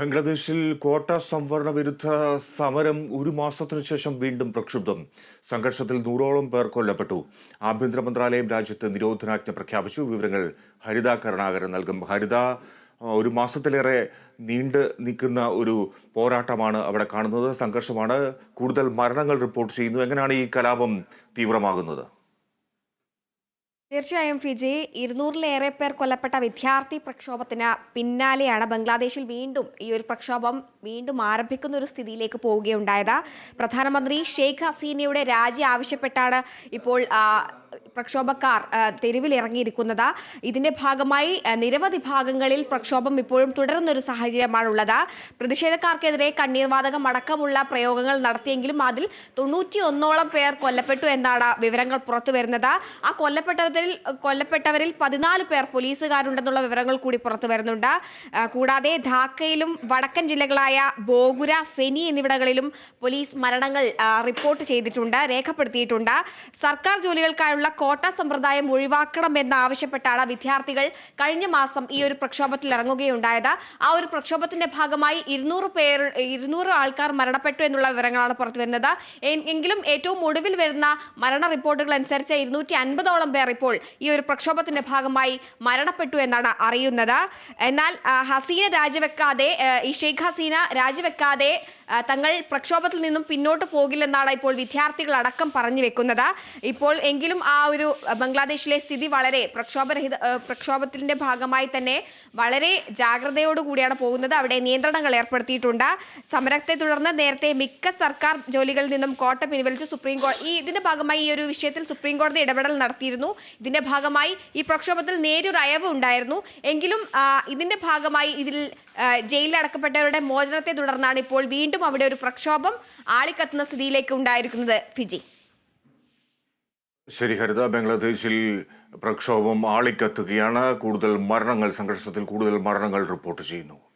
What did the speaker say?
ബംഗ്ലാദേശിൽ കോട്ട സംവരണ വിരുദ്ധ സമരം ഒരു മാസത്തിനു ശേഷം വീണ്ടും പ്രക്ഷുബ്ധം. സംഘർഷത്തിൽ നൂറോളം പേർ കൊല്ലപ്പെട്ടു. ആഭ്യന്തര മന്ത്രാലയം രാജ്യത്ത് നിരോധനാജ്ഞ പ്രഖ്യാപിച്ചു. വിവരങ്ങൾ ഹരിത കരുണാകരൻ നൽകും. ഹരിത ഒരു മാസത്തിലേറെ നീണ്ട് നിൽക്കുന്ന ഒരു പോരാട്ടമാണ് അവിടെ കാണുന്നത്. സംഘർഷമാണ് കൂടുതൽ മരണങ്ങൾ റിപ്പോർട്ട് ചെയ്യുന്നു. എങ്ങനെയാണ് ഈ കലാപം തീവ്രമാകുന്നത്? തീർച്ചയായും ഫിജി ഇരുന്നൂറിലേറെ പേർ കൊല്ലപ്പെട്ട വിദ്യാർത്ഥി പ്രക്ഷോഭത്തിന് പിന്നാലെയാണ് ബംഗ്ലാദേശിൽ വീണ്ടും ഈ ഒരു പ്രക്ഷോഭം വീണ്ടും ആരംഭിക്കുന്ന ഒരു സ്ഥിതിയിലേക്ക് പോവുകയുണ്ടായത്. പ്രധാനമന്ത്രി ഷെയ്ഖ് ഹസീനയുടെ രാജി ആവശ്യപ്പെട്ടാണ് ഇപ്പോൾ പ്രക്ഷോഭക്കാർ തെരുവിൽ തെരുവിലിറങ്ങിയിരിക്കുന്നത്. ഇതിന്റെ ഭാഗമായി നിരവധി ഭാഗങ്ങളിൽ പ്രക്ഷോഭം ഇപ്പോഴും തുടരുന്നൊരു സാഹചര്യമാണുള്ളത്. പ്രതിഷേധക്കാർക്കെതിരെ കണ്ണീർവാതകം അടക്കമുള്ള പ്രയോഗങ്ങൾ നടത്തിയെങ്കിലും അതിൽ തൊണ്ണൂറ്റി ഒന്നോളം പേർ കൊല്ലപ്പെട്ടു എന്നാണ് വിവരങ്ങൾ പുറത്തു വരുന്നത്. ആ കൊല്ലപ്പെട്ടവരിൽ കൊല്ലപ്പെട്ടവരിൽ പതിനാല് പേർ പോലീസുകാരുണ്ടെന്നുള്ള വിവരങ്ങൾ കൂടി പുറത്തു വരുന്നുണ്ട്. കൂടാതെ ധാക്കയിലും വടക്കൻ ജില്ലകളായ ബോഗുര ഫെനി എന്നിവിടങ്ങളിലും പോലീസ് മരണങ്ങൾ റിപ്പോർട്ട് ചെയ്തിട്ടുണ്ട് രേഖപ്പെടുത്തിയിട്ടുണ്ട്. സർക്കാർ ജോലികൾക്കായുള്ള കോട്ട സമ്പ്രദായം ഒഴിവാക്കണമെന്ന് ആവശ്യപ്പെട്ടാണ് വിദ്യാർത്ഥികൾ കഴിഞ്ഞ മാസം ഈ ഒരു പ്രക്ഷോഭത്തിൽ ഇറങ്ങുകയുണ്ടായത്. ആ ഒരു പ്രക്ഷോഭത്തിന്റെ ഭാഗമായി ഇരുന്നൂറ് പേർ ഇരുന്നൂറ് ആൾക്കാർ മരണപ്പെട്ടു എന്നുള്ള വിവരങ്ങളാണ് പുറത്തു വരുന്നത്. എങ്കിലും ഏറ്റവും ഒടുവിൽ വരുന്ന മരണ റിപ്പോർട്ടുകൾ അനുസരിച്ച് ഇരുന്നൂറ്റി അൻപതോളം പേർ ഇപ്പോൾ ഈ ഒരു പ്രക്ഷോഭത്തിന്റെ ഭാഗമായി മരണപ്പെട്ടു എന്നാണ് അറിയുന്നത്. എന്നാൽ ഹസീന രാജിവെക്കാതെ ഈ ഷെയ്ഖ് ഹസീന രാജിവെക്കാതെ തങ്ങൾ പ്രക്ഷോഭത്തിൽ നിന്നും പിന്നോട്ട് പോകില്ലെന്നാണ് ഇപ്പോൾ വിദ്യാർത്ഥികൾ അടക്കം പറഞ്ഞു വെക്കുന്നത്. ഇപ്പോൾ എങ്കിലും ആ ആ, ബംഗ്ലാദേശിലെ സ്ഥിതി വളരെ പ്രക്ഷോഭരഹിത പ്രക്ഷോഭത്തിന്റെ ഭാഗമായി തന്നെ വളരെ ജാഗ്രതയോടുകൂടിയാണ് പോകുന്നത്. അവിടെ നിയന്ത്രണങ്ങൾ ഏർപ്പെടുത്തിയിട്ടുണ്ട്. സമരത്തെ തുടർന്ന് നേരത്തെ മിക്ക സർക്കാർ ജോലികളിൽ നിന്നും കോട്ട പിൻവലിച്ച് സുപ്രീം കോടതി ഈ ഇതിന്റെ ഭാഗമായി ഈ ഒരു വിഷയത്തിൽ സുപ്രീം കോടതി ഇടപെടൽ നടത്തിയിരുന്നു. ഇതിന്റെ ഭാഗമായി ഈ പ്രക്ഷോഭത്തിൽ നേരിയൊരു അയവ് ഉണ്ടായിരുന്നു. എങ്കിലും ഇതിന്റെ ഭാഗമായി ഇതിൽ ജയിലിൽ അടക്കപ്പെട്ടവരുടെ മോചനത്തെ തുടർന്നാണ് ഇപ്പോൾ വീണ്ടും അവിടെ ഒരു പ്രക്ഷോഭം ആളിക്കത്തുന്ന സ്ഥിതിയിലേക്ക് ഉണ്ടായിരിക്കുന്നത്. ഫിജി. ശരി ഹരിത. ബംഗ്ലാദേശിൽ പ്രക്ഷോഭം ആളിക്കത്തുകയാണ്. കൂടുതൽ മരണങ്ങൾ സംഘർഷത്തിൽ കൂടുതൽ മരണങ്ങൾ റിപ്പോർട്ട് ചെയ്യുന്നു.